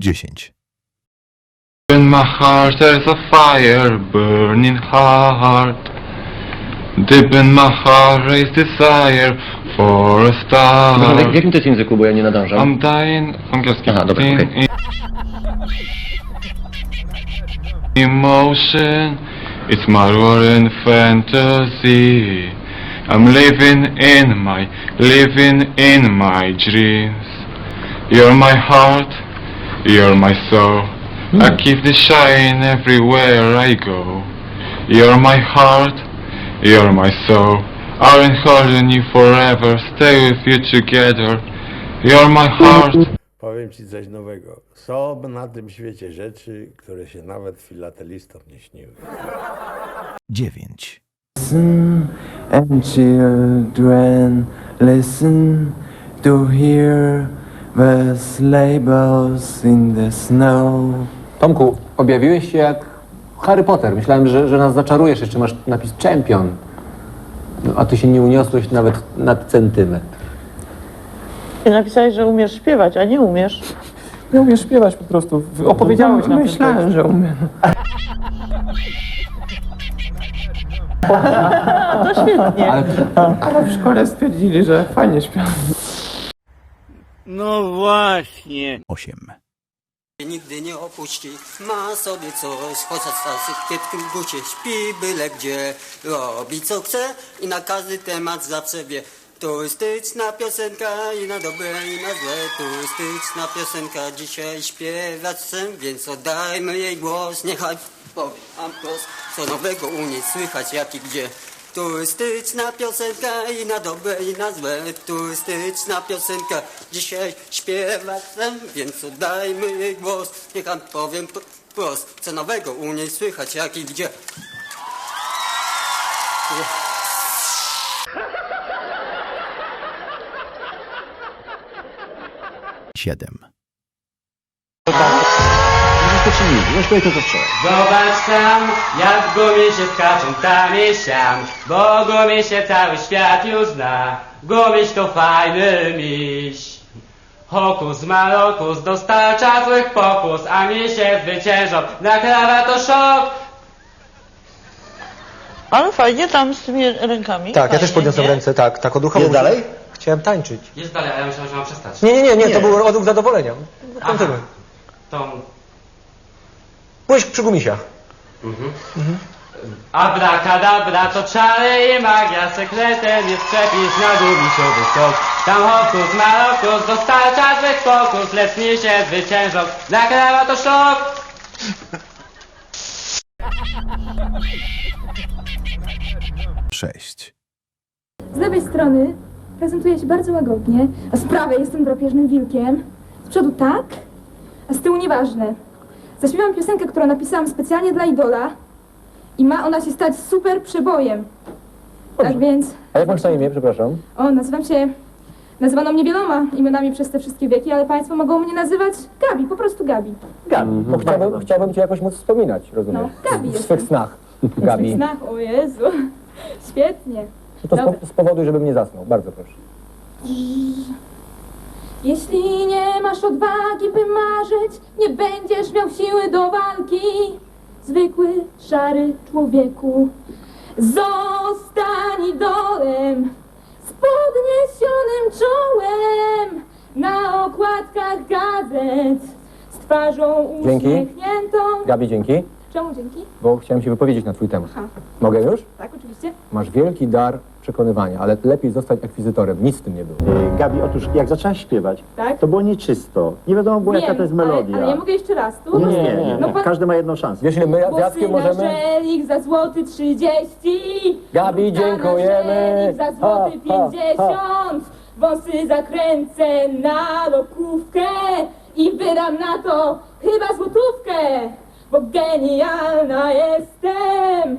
10. In my heart there's a fire burning hard. Deep in my heart is desire for a star. W języku, bo ja nie nadążam. I'm dying. Angielski. Aha, dobra, okej. In- Emotion, it's my roaring fantasy. I'm living in my, living in my dreams. You're my heart, you're my soul. I hmm. keep the shine everywhere I go. You're my heart, you're my soul. I'll holding you forever, stay with you together. You're my heart. Powiem ci coś nowego. Są na tym świecie rzeczy, które się nawet filatelistom nie śniły. 9. and children listen to hear the sleigh bells in the snow. Tomku, objawiłeś się jak Harry Potter. Myślałem, że, że nas zaczarujesz, jeszcze masz napis Champion. No, a ty się nie uniosłeś nawet na centymetr. I napisałeś, że umiesz śpiewać, a nie umiesz. Nie umiesz śpiewać po prostu. Opowiedziałeś nam Myślałem, że umiem. A to świetnie. Ale w szkole stwierdzili, że fajnie śpiewam. 8. Nigdy nie opuści, ma sobie coś, chociaż w kiepskim gucie śpi byle gdzie, robi co chce i na każdy temat zawsze wie. Turystyczna piosenka i na dobre i na złe, turystyczna piosenka dzisiaj śpiewać chcę, więc oddajmy jej głos, niechaj powie nam głos, co nowego u niej słychać jak i gdzie. Turystyczna piosenka i na dobre i na złe Turystyczna piosenka dzisiaj śpiewać chcę Więc oddajmy jej głos. Niech nam powiem wprost Co nowego u niej słychać jak i gdzie 7. Zobacz tam, jak w gumie się skaczą tam i siam, bo gumie się cały świat już zna. Gumiś to fajny miś. Hokus malokus dostarcza złych pokus, a misie zwyciężą, na krawa to szok. Ale fajnie tam z tymi rękami. Tak, ja też Fajnie, podniosłem nie? ręce, tak, tak odruchowo. Jest dalej? Chciałem tańczyć. Jest dalej, ale ja myślałem, że mam przestać. Nie, nie, nie, nie, to był odruch zadowolenia. Kontynuuj. To... Byłeś przy gumisiach. Abracadabra to czary i magia, sekretem jest przepis na gumisiowy skok. Tam hokus malokus dostarcza złych pokus, lecz misie zwyciężą, na krawa to szok. Sześć. Z lewej strony prezentuję się bardzo łagodnie, a z prawej jestem drapieżnym wilkiem. Z przodu tak, a z tyłu nieważne. Zaśpiewam piosenkę, którą napisałam specjalnie dla Idola i ma ona się stać super przebojem. Tak więc, A jak masz na imię, przepraszam? o, nazywam się... Nazywano mnie wieloma imionami przez te wszystkie wieki, ale państwo mogą mnie nazywać Gabi, po prostu Gabi. Gabi. Bo chciałbym, chciałbym cię jakoś móc wspominać, rozumiesz? No, Gabi W jestem. swych snach. W Gabi. swych snach, o Jezu, świetnie. To Dobra. spo, spowoduj, żebym nie zasnął. Bardzo proszę. Jeśli nie masz odwagi, by marzyć, nie będziesz miał siły do walki. Zwykły, szary człowieku, zostań idolem z podniesionym czołem na okładkach gazet z twarzą Dzięki. uśmiechniętą. Gabi, dzięki, Czemu dzięki? bo chciałem się wypowiedzieć na twój temat. Aha. Mogę już? Tak, oczywiście. Masz wielki dar przekonywania, ale lepiej zostać akwizytorem. Nic w tym nie było. Gabi, otóż jak zaczęłaś śpiewać, Tak? to było nieczysto. Nie wiadomo było, jaka to jest ale, melodia. ale ja mogę jeszcze raz, tu? Nie, nie, nie. nie. No, pan- Każdy ma jedną szansę. Wiesz, ile my z Jackiem na możemy... żelik za złoty 30. Gabi, dziękujemy. żelik za złoty Ha, ha, 50. Wąsy zakręcę na lokówkę i wydam na to chyba złotówkę. Bo genialna jestem,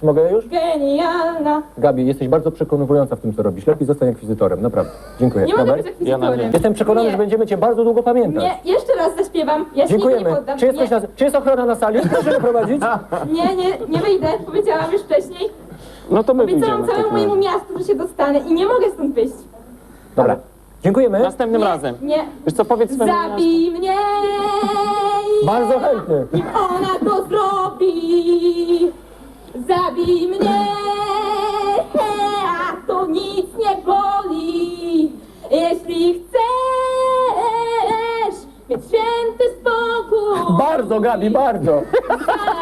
Czy mogę już? genialna. Gabi, jesteś bardzo przekonująca w tym, co robisz. Lepiej zostań akwizytorem, naprawdę. Dziękuję. Nie mogę Robert? być akwizytorem. Jestem przekonany, Nie. że będziemy cię bardzo długo pamiętać. Nie, jeszcze raz zaśpiewam. Ja się nigdy nie Dziękujemy. poddam. Czy jest, nie, ktoś na, czy jest ochrona na sali? Proszę go prowadzić. nie, nie, nie wyjdę. Powiedziałam już wcześniej. No to my Obiecałam całemu mojemu miastu, że się dostanę i nie mogę stąd wyjść. Dobra. Dziękujemy. Następnym razem. Nie. Wiesz co, powiedz swojemu Zabij mnie! Bardzo chętny. Nim ona to zrobi! Zabij mnie! A to nic nie boli! Jeśli chcesz mieć święty spokój, Bardzo, Gabi, bardzo.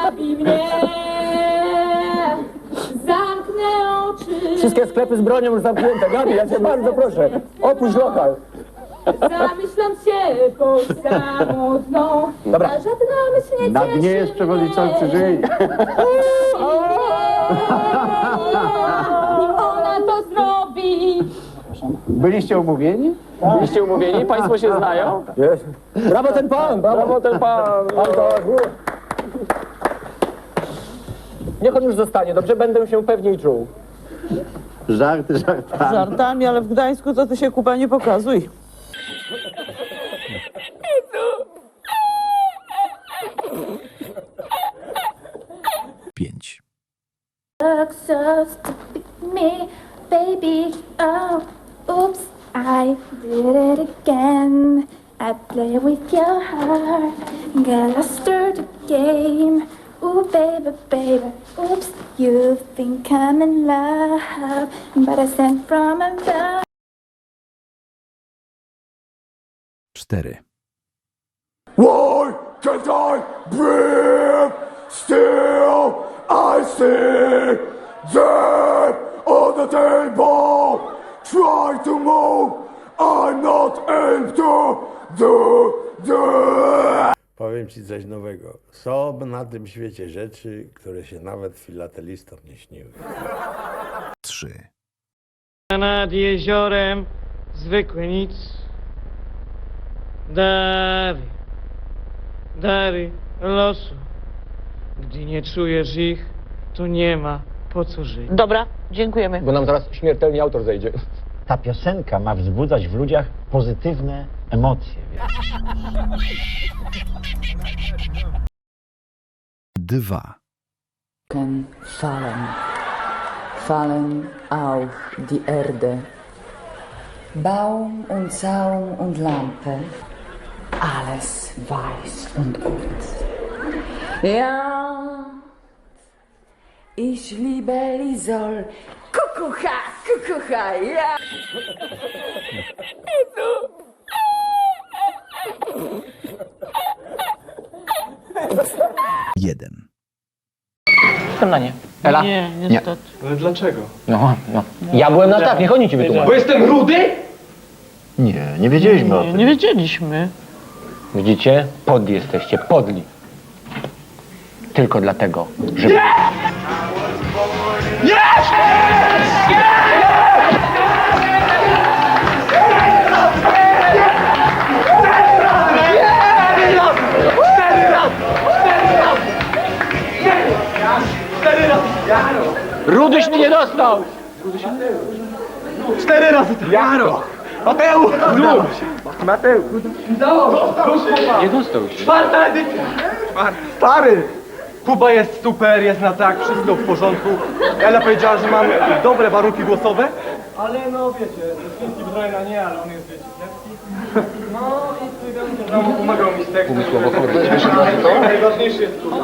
zabij mnie! Zamknę oczy, Wszystkie sklepy z bronią już zamknięte. Gabi, ja cię bardzo proszę. Opuść lokal. Zamyślam się pod samotną, Dobra. a żadna myśl nie Na dnie jest przewodniczący żyj. Ona to zrobi, Byliście umówieni? Byliście umówieni? Państwo się znają? Jest. Brawo ten pan, brawo. Brawo ten pan. Niech on już zostanie, dobrze? Będę się pewniej czuł. Żarty, żartami. Żartami, ale w Gdańsku to ty się kupa nie pokazuj. Look so stupid me, baby. Oh, oops, I did it again. I play with your heart, get lost through the game. Ooh, baby, baby, oops, you think I'm in love, but I sent from above. Cztery. Why can't I breathe? Still, I see death on the table. Try to move. I'm not able to do, do. Powiem ci coś nowego. Są na tym świecie rzeczy, które się nawet filatelistom nie śniły. Trzy. Nad jeziorem zwykłe nic. Dary, dary losu. Gdy nie czujesz ich, to nie ma po co żyć. Dobra, dziękujemy. Bo nam zaraz śmiertelnie autor zejdzie. Ta piosenka ma wzbudzać w ludziach pozytywne emocje. Dwa. Wolken fallen, fallen auf die Erde. Baum und Zaun und Lampe, alles weiß und gut. Ja, ich liebe Lisol. Kukucha, kukucha, ja. Jeden. Jestem na nie. Ela? Nie, niestety. Ale dlaczego? No, no. Ja byłem na tak, niech oni ci wytłumaczą. Bo jestem rudy? Nie, nie wiedzieliśmy o Nie, tym. nie wiedzieliśmy. Widzicie? Podli jesteście, podli. Tylko dlatego, że... Rudyś mnie nie dostał! Cztery razy tak. Jaro! Mateusz! Mateusz! Nie dostał się. Czwarta edycja! Stary! Kuba jest super, jest na tak, wszystko w porządku. Ela powiedziała, że mam dobre warunki głosowe. Ale no wiecie, Wszystkie Brajna nie, ale on jest wiecie, kiepski. No i studenci w domu pomagał mi z tekstem. Najważniejszy jest Kuba.